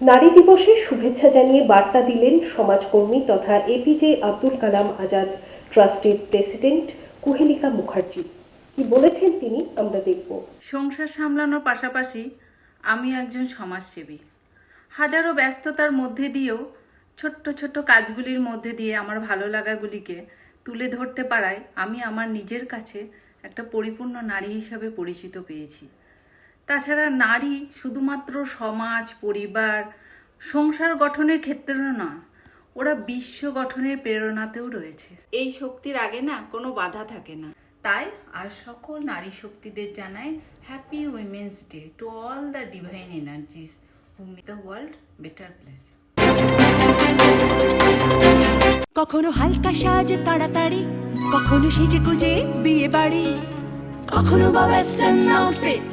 নারী দিবসের শুভেচ্ছা জানিয়ে বার্তা দিলেন সমাজকর্মী তথা এপিজে আব্দুল কালাম আজাদ, ট্রাস্টের প্রেসিডেন্ট কুহেলিকা মুখার্জি। কি বলেছেন তিনি, আমরা দেখব। সংসার সামলানোর পাশাপাশি আমি একজন সমাজসেবী। হাজারো ব্যস্ততার মধ্যে দিয়েও ছোট্ট ছোট্ট কাজগুলির মধ্যে দিয়ে আমার ভালো লাগাগুলিকে তুলে ধরতে পারায় আমি আমার নিজের কাছে একটা পরিপূর্ণ নারী হিসাবে পরিচিত পেয়েছি। তাছাড়া নারী শুধুমাত্র সমাজ পরিবার সংসার গঠনের ক্ষেত্রেও না ওরা বিশ্ব গঠনের প্রেরণাতেও রয়েছে। এই শক্তির আগে না কোনো বাধা থাকে না। তাই আর সকল নারী শক্তিদের জানাই happy women's day to all the divine energies who make the world better place কখনো হালকা সাজ তাড়াতাড়ি কখনো সেজে গুজে বিয়ে বাড়ি কখনো বা ওয়েস্টার্ন আউটফিট